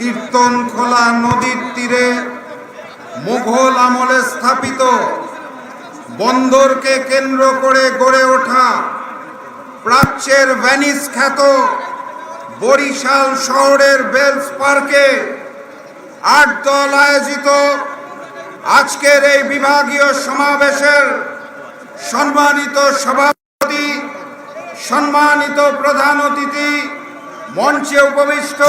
কীর্তন খোলা নদীর তীরে মুঘল আমলে স্থাপিত, বন্দরকে কেন্দ্র করে গড়ে ওঠা প্রাচ্যের ভ্যানিস খ্যাত বরিশাল শহরের বেলস পার্কে আট দল আয়োজিত আজকের এই বিভাগীয় সমাবেশের সম্মানিত সভাপতি, সম্মানিত প্রধান অতিথি মঞ্চে উপবিষ্ট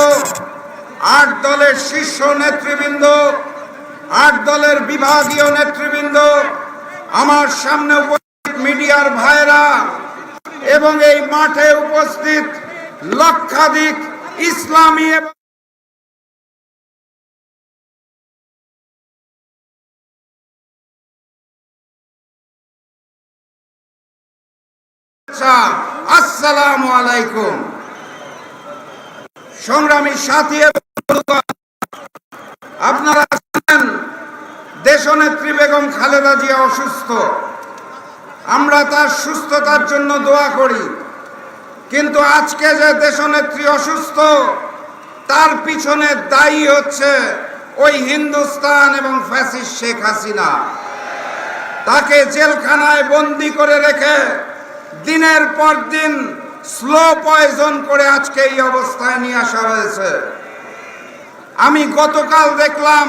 আট দলের শীর্ষ নেতৃবৃন্দ, আট দলের বিভাগীয় নেতৃবৃন্দ, আমার সামনে উপস্থিত মিডিয়ার ভাইরা এবং এই মাঠে উপস্থিত লক্ষাধিক ইসলামী এবং আসসালামু আলাইকুম। সংগ্রামী সাথী আপনারা দেশনেত্রী বেগম খালেদা জিয়া অসুস্থ। আমরা তার সুস্থতার জন্য দোয়া করি। কিন্তু আজকে যে দেশনেত্রী অসুস্থ, তার পিছনে দায়ী হচ্ছে ওই হিন্দুস্তান এবং ফ্যাসিস্ট শেখ হাসিনা। তাকে জেলখানায় বন্দি করে রেখে দিনের পর দিন স্লো পয়জন করে আজকে এই অবস্থায় নিয়ে আসা হয়েছে। আমি গতকাল দেখলাম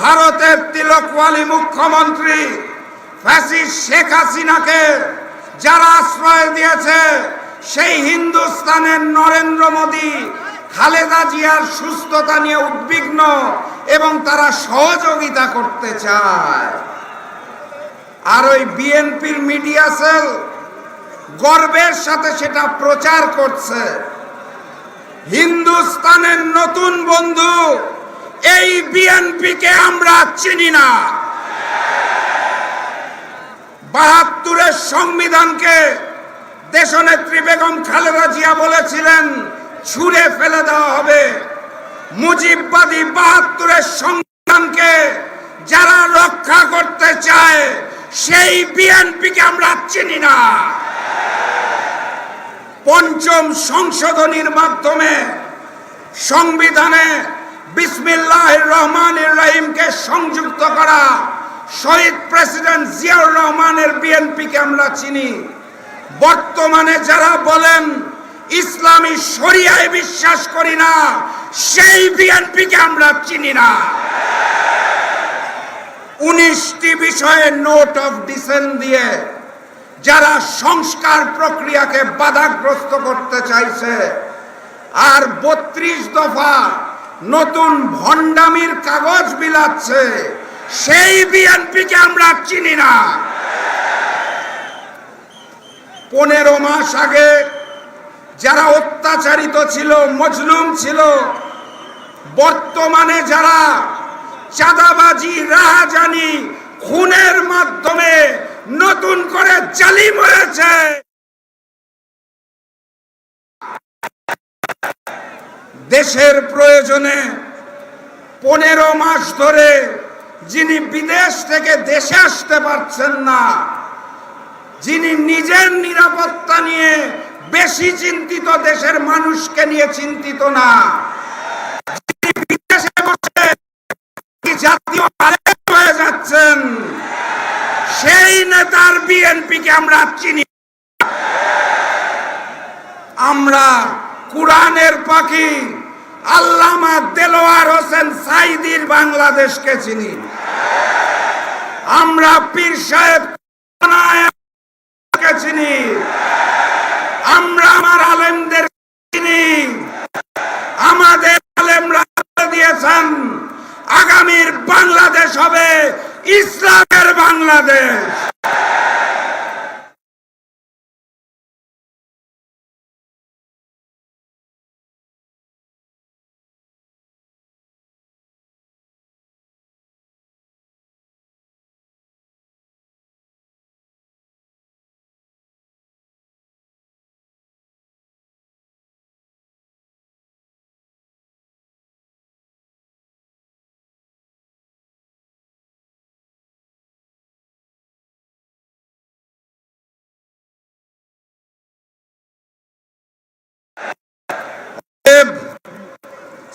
ভারতের তিলকওয়ালি মুখ্যমন্ত্রী ফ্যাসিস্ট শেখ হাসিনাকে যারা আশ্রয় দিয়েছে, সেই হিন্দুস্তানের নরেন্দ্র মোদী, খালেদা জিয়ার সুস্থতা নিয়ে উদ্বিগ্ন এবং তারা সহযোগিতা করতে চায়। আর ওই বিএনপির মিডিয়া সেল গর্বের সাথে সেটা প্রচার করছে। হিন্দুস্তানের নতুন বন্ধু, এই বিএনপিকে আমরা চিনি না। বাহাত্তরের সংবিধানকে দেশনেত্রী বেগম খালেদা জিয়া বলেছিলেন, ছুঁড়ে ফেলে দেওয়া হবে। মুজিববাদী বাহাত্তরের সংবিধানকে যারা রক্ষা করতে চায়, সেই বিএনপিকে আমরা চিনি না। পঞ্চম সংশোধনীর মাধ্যমে সংবিধানে বিসমিল্লাহ রহমান রহিমকে সংযুক্ত করা শহীদ প্রেসিডেন্ট জিয়াউর রহমানের বিএনপিকে আমরা চিনি। বর্তমানে যারা বলেন ইসলামী শরিয়ায় বিশ্বাস করি না, সেই বিএনপিকে আমরা চিনি না। উনিশটি বিষয়ে নোট অফ ডিসেন্ট দিয়ে যারা সংস্কার প্রক্রিয়াকে বাধাগ্রস্ত করতে চাইছে, আর বত্রিশ দফা নতুন ভণ্ডামির কাগজ বিলাচ্ছে, সেই বিএনপিকে আমরা চিনি না। পনেরো মাস আগে যারা অত্যাচারিত ছিল, মজলুম ছিল, বর্তমানে যারা চাঁদাবাজি, রাহাজানি, খুনের মাধ্যমে নতুন করে জালিম হয়েছে দেশের প্রয়োজনে পনেরো মাস ধরে যিনি বিদেশ থেকে দেশে আসতে পারছেন না, যিনি নিজের নিরাপত্তা নিয়ে বেশি চিন্তিত দেশের মানুষকে নিয়ে চিন্তিত না বিএনপিকে আমরা চিনি আমরা কোরআনের পাখি আল্লামা দেলোয়ার হোসেন সাইদির বাংলাদেশকে চিনি। আমরা পীর সাহেব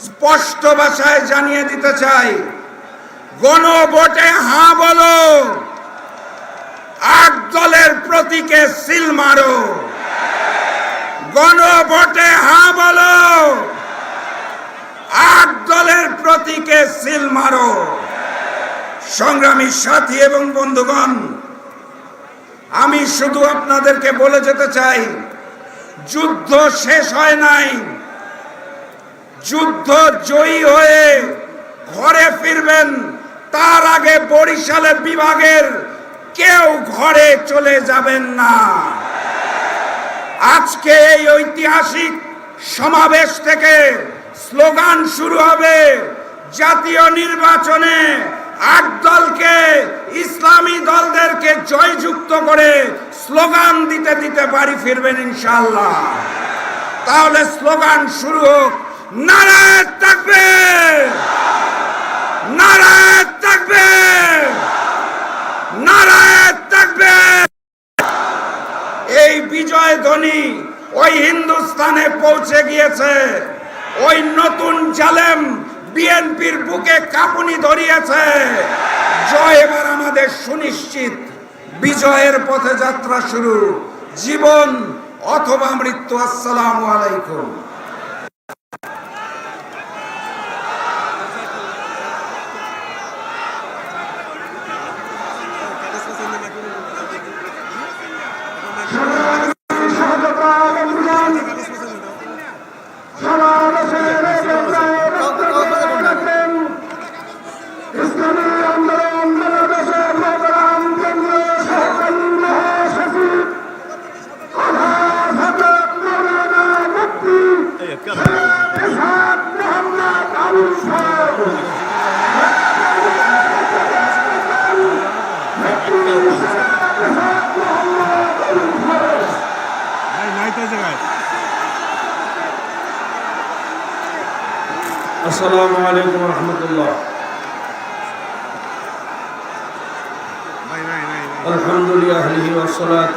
স্পষ্ট ভাষায় জানিয়ে দিতে চাই, গণভোটে হা বলো, আট দলের প্রতীকে সিল মারো। গণভোটে হা বলো, আট দলের প্রতীকে সিল মারো। সংগ্রামী সাথী এবং বন্ধুগণ, আমি শুধু আপনাদেরকে বলে যেতে চাই, যুদ্ধ শেষ হয় নাই। যুদ্ধ জয়ী হয়ে ঘরে ফিরবেন, তার আগে বরিশালের বিভাগের কেউ ঘরে চলে যাবেন না। আজকে এই ঐতিহাসিক সমাবেশ থেকে স্লোগান শুরু হবে, জাতীয় নির্বাচনে আট দলকে, ইসলামী দলদেরকে জয়যুক্ত করে স্লোগান দিতে দিতে বাড়ি ফিরবেন ইনশাল্লাহ তাহলে স্লোগান শুরু হোক। নারায়ণ থাকবে। নারায়ণ থাকবে। নারায়ণ থাকবে। এই বিজয় ধ্বনি ওই হিন্দুস্তানে পৌঁছে গিয়েছে। ওই নতুন জালেম বিএনপির বুকে কাঁপুনি ধরিয়েছে। জয় এবার আমাদের সুনিশ্চিত। বিজয়ের পথে যাত্রা শুরু। জীবন অথবা মৃত্যু, আসসালামু আলাইকুম।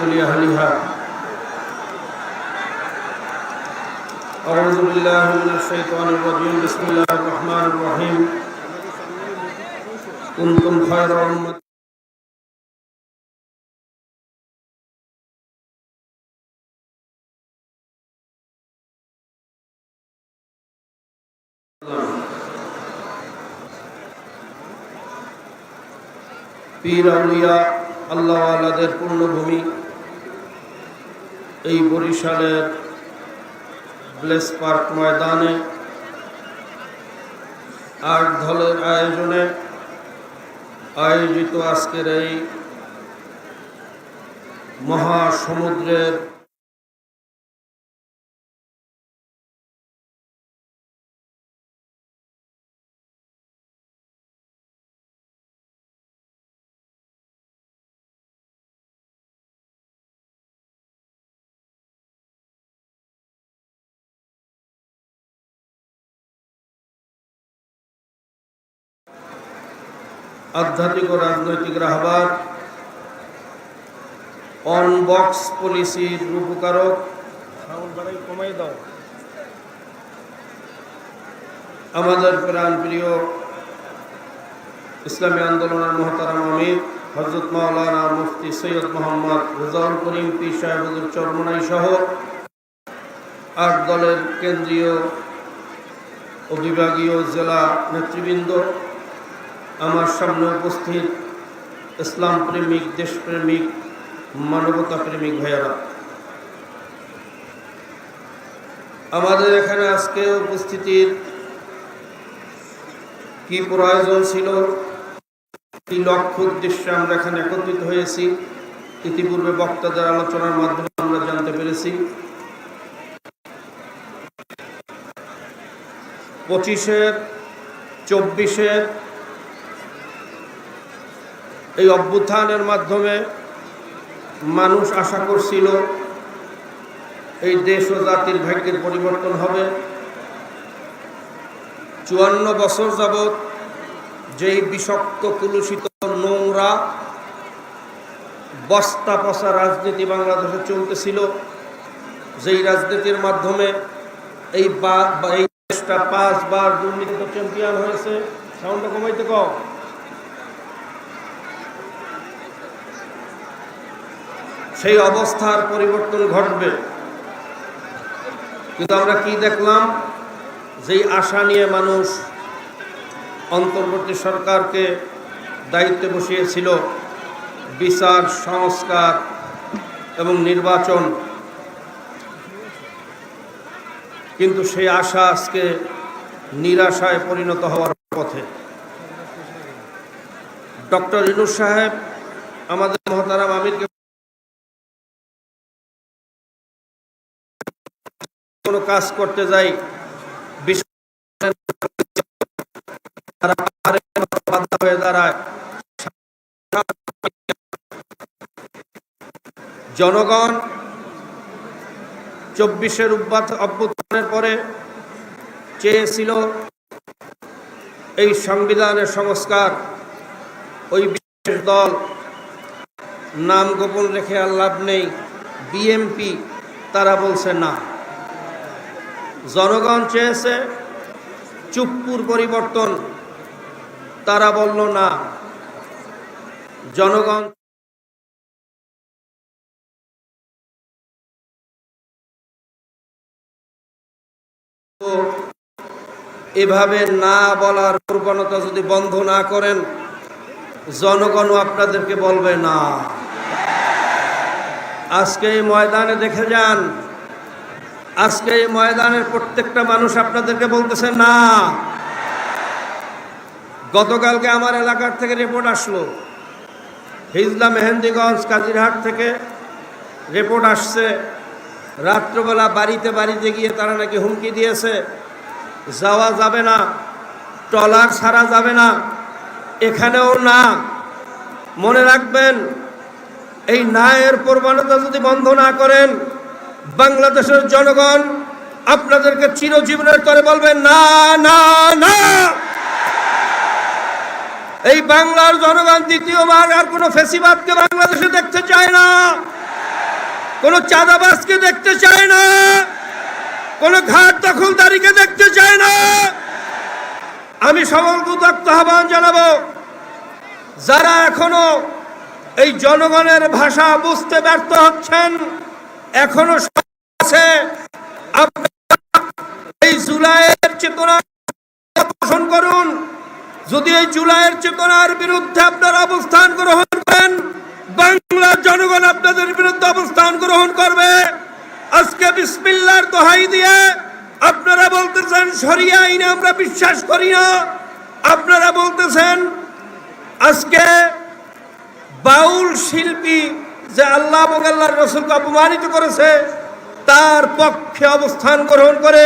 ওয়াসসালাতু লিআহলিহা أعوذ بالله من الشيطان الرجيم بسم الله الرحمن الرحيم كنتم خير أمة পীর আউলিয়া আল্লাহ আলাদের পূর্ণভূমি এই বরিশালের ব্লেস পার্ক ময়দানে আট দলের আয়োজনে আয়োজিত আজকের এই মহাসমুদ্রের আধ্যাত্মিক ও রাজনৈতিক রাহবার অনবক্স পলিসির রূপকারক। আমাদের প্রাণ প্রিয় ইসলামী আন্দোলনের মহতারাম আমির হজরত মাওলানা মুফতি সৈয়দ মোহাম্মদ রেজাউল করিম পীর সাহেবুল চরমনাই সহ আট দলের কেন্দ্রীয় ও বিভাগীয় জেলা নেতৃবৃন্দ আমার সামনে উপস্থিত ইসলাম প্রেমিক, দেশপ্রেমিক, মানবতা প্রেমিক ভাইয়ারা। আমাদের এখানে আজকে উপস্থিতির কি প্রয়োজন ছিল, কি লক্ষ্য উদ্দেশ্যে আমরা এখানে একত্রিত হয়েছি, ইতিপূর্বে বক্তাদের আলোচনার মাধ্যমে আমরা জানতে পেরেছি। পঁচিশের, চব্বিশের এই অভ্যুত্থানের মাধ্যমে মানুষ আশা করছিল এই দেশ ও জাতির ভাগ্যের পরিবর্তন হবে। চুয়ান্ন বছর যাবৎ যেই বিষাক্ত, কুলুষিত নোংরা, বস্তা পচা রাজনীতি বাংলাদেশে চলতেছিল, যেই রাজনীতির মাধ্যমে এই বা এই দেশটা পাঁচবার দুর্নীতিতে চ্যাম্পিয়ন হয়েছে। সাউন্ডটা কমাইতে কম সেই অবস্থার পরিবর্তন ঘটবে। কিন্তু আমরা কি দেখলাম? যেই আশা নিয়ে মানুষ অন্তর্বর্তী সরকারকে দায়িত্বে বসিয়েছিল, বিচার, সংস্কার এবং নির্বাচন। কিন্তু সেই আশা আজকে নিরাশায় পরিণত হওয়ার পথে। ডক্টর ইনুস সাহেব, আমাদের মহতারাম আমিরকে কোনো কাজ করতে যাই, জনগণ চব্বিশের অভ্যুত্থানের পরে চেয়েছিল এই সংবিধানের সংস্কার। ওই বিশেষ দল নাম গোপন রেখে আর লাভ নেই, বিএমপি, তারা বলছে না। জনগণ চেয়েছে চুপ্পুর পরিবর্তন। তারা বলল, না, জনগণ এভাবে না বলার প্রবণতা যদি বন্ধ না করেন, জনগণও আপনাদেরকে বলবে, না। আজকে এই ময়দানে দেখে যান আজকে এই ময়দানের প্রত্যেকটা মানুষ আপনাদেরকে বলতেছে, না। গতকালকে আমার এলাকার থেকে রিপোর্ট আসলো। হিজলা মেহেন্দিগঞ্জ, কাজিরহাট থেকে রিপোর্ট আসছে। রাত্রবেলা বাড়িতে বাড়িতে গিয়ে তারা নাকি হুমকি দিয়েছে। যাওয়া যাবে না, ট্রলার ছাড়া যাবে না, এখানেও না। মনে রাখবেন, এই ন্যায়ের প্রবণতা যদি বন্ধ না করেন বাংলাদেশের জনগণ আপনাদেরকে চিরজীবনের তরে বলবেন, না না না। এই বাংলার জনগণ দ্বিতীয়বার আর কোনো ফেসিবাদকে বাংলাদেশে দেখতে চায় না, কোনো চাঁদাবাসকে দেখতে চায় না, কোনো ঘাট দখলদারিকে দেখতে চায় না। আমি সকলকে আহ্বান জানাব, যারা এখনও এই জনগণের ভাষা বুঝতে ব্যর্থ হচ্ছেন এখনও আছে এই জুলাইয়ের চেতনা পোষণ করুন। যদি এই জুলাইয়ের চেতনার বিরুদ্ধে আপনারা অবস্থান গ্রহণ করেন বাংলার জনগণ আপনাদের বিরুদ্ধে অবস্থান গ্রহণ করবে। আজকে বিসমিল্লার দোহাই দিয়ে আপনারা বলতেছেন, সরিয়া আইনে আমরা বিশ্বাস করি না। আপনারা বলতেছেন, আজকে বাউল শিল্পী যে আল্লাহ আল্লাহর রসুলকে অপমানিত করেছে, তার পক্ষে অবস্থান গ্রহণ করে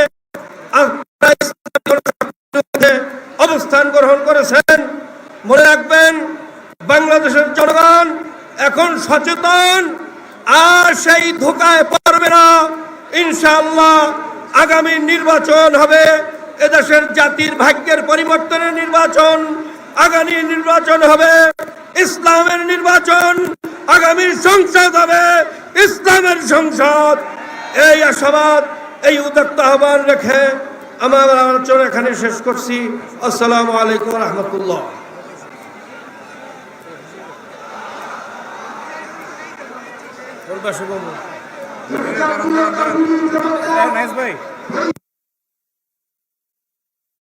অবস্থান গ্রহণ করেছেন। মনে রাখবেন, বাংলাদেশের জনগণ এখন সচেতন, আর সেই ধোকায় পারবে না। ইনশাআল্লাহ আগামী নির্বাচন হবে, এদেশের জাতির ভাগ্যের পরিবর্তনের নির্বাচন, আগামী নির্বাচন হবে। ইসলামের নির্বাচন আগামী সংসদ হবে। ইসলামের সংসদ। এই আশাবাদ এই উদাত্ত আহ্বান রেখে আমার আলোচনা এখানে শেষ করছি। আসসালামু আলাইকুম রহমতুল্লাহ। নাইস ভাই।